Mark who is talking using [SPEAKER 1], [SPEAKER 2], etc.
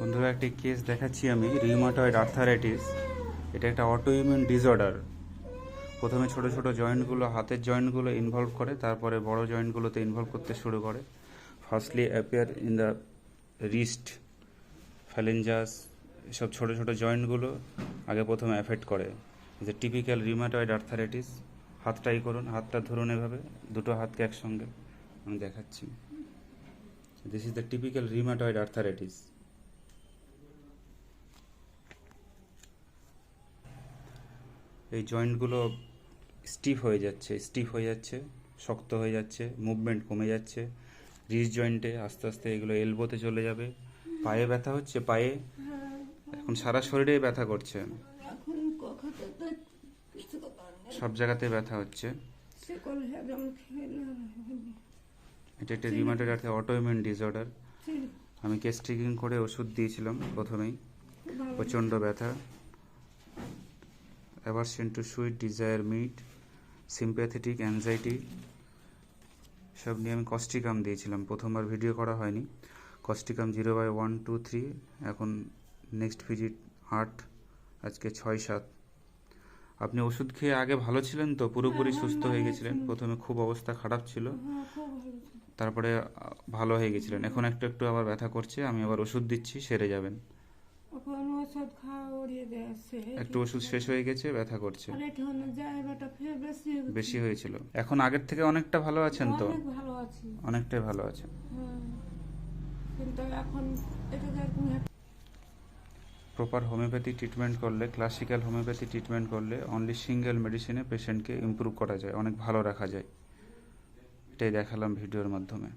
[SPEAKER 1] বন্ধুরা, একটি কেস দেখাচ্ছি আমি রিউমাটয়েড আর্থারাইটিস এটা একটা অটোইমিউন ডিসঅর্ডার প্রথমে ছোট ছোট জয়েন্টগুলো হাতের জয়েন্টগুলো ইনভলভ করে, তারপরে বড় জয়েন্টগুলোতে ইনভলভ করতে শুরু করে। Firstly appear in the wrist phalanges এসব ছোট ছোট জয়েন্টগুলো আগে প্রথমে অ্যাফেক্ট করে। যে টিপিক্যাল রিউমাটয়েড আর্থারাইটিস হাতটাই করুন, হাতটা ধরুন এভাবে, দুটো হাতকে একসঙ্গে। আমি দেখাচ্ছি। This is the typical rheumatoid arthritis এই জয়েন্টগুলো স্টিফ হয়ে যাচ্ছে স্টিফ হয়ে যাচ্ছে শক্ত হয়ে যাচ্ছে মুভমেন্ট কমে যাচ্ছে। রিস জয়েন্টে আস্তে আস্তে এগুলো এলবোতে চলে যাবে। পায়ে ব্যথা হচ্ছে পায়ে? এখন সারা শরীরে ব্যথা করছে। সব জায়গাতে ব্যথা হচ্ছে। এটা একটা রিমাটেড আর্থে অটোইমিউন ডিসঅর্ডার আমি কেস্টিকিং করে ওষুধ দিয়েছিলাম প্রথমেই। প্রচণ্ড ব্যথা। Aversion to sweet desire meat sympathetic anxiety সব নিয়ে আমি কস্টিকাম দিয়েছিলাম। প্রথমবার ভিডিও করা হয়নি। Causticum zero by one two three এখন নেক্সট ভিজিট আট আজকে ছয় সাত। আপনি ওষুধ খেয়ে আগে ভালো ছিলেন তো? পুরোপুরি সুস্থ হয়ে গেছিলেন? প্রথমে খুব অবস্থা খারাপ ছিল।
[SPEAKER 2] হ্যাঁ ছিল।
[SPEAKER 1] তারপরে ভালো হয়ে গেছিলেন। এখন একটু একটু আবার ব্যথা করছে। আমি আবার ওষুধ দিচ্ছি সেরে যাবেন।
[SPEAKER 2] এখন ওষুধ খাওয়া দিয়েছে
[SPEAKER 1] একটু ওষুধ শেষ হয়ে গেছে ব্যথা করছে।
[SPEAKER 2] বেশি
[SPEAKER 1] হয়েছিল। এখন আগের থেকে অনেকটা ভালো আছেন তো?
[SPEAKER 2] ভালো আছি।
[SPEAKER 1] অনেকটাই ভালো আছেন।
[SPEAKER 2] হ্যাঁ কিন্তু এখন এটাকে
[SPEAKER 1] প্রপার হোমিওপ্যাথি ট্রিটমেন্ট করলে ক্লাসিক্যাল হোমিওপ্যাথি ট্রিটমেন্ট করলে অনলি সিঙ্গেল মেডিসিনে পেশেন্টকে ইমপ্রুভ করা যায় অনেক ভালো রাখা যায়। এটাই দেখালাম ভিডিওর মাধ্যমে।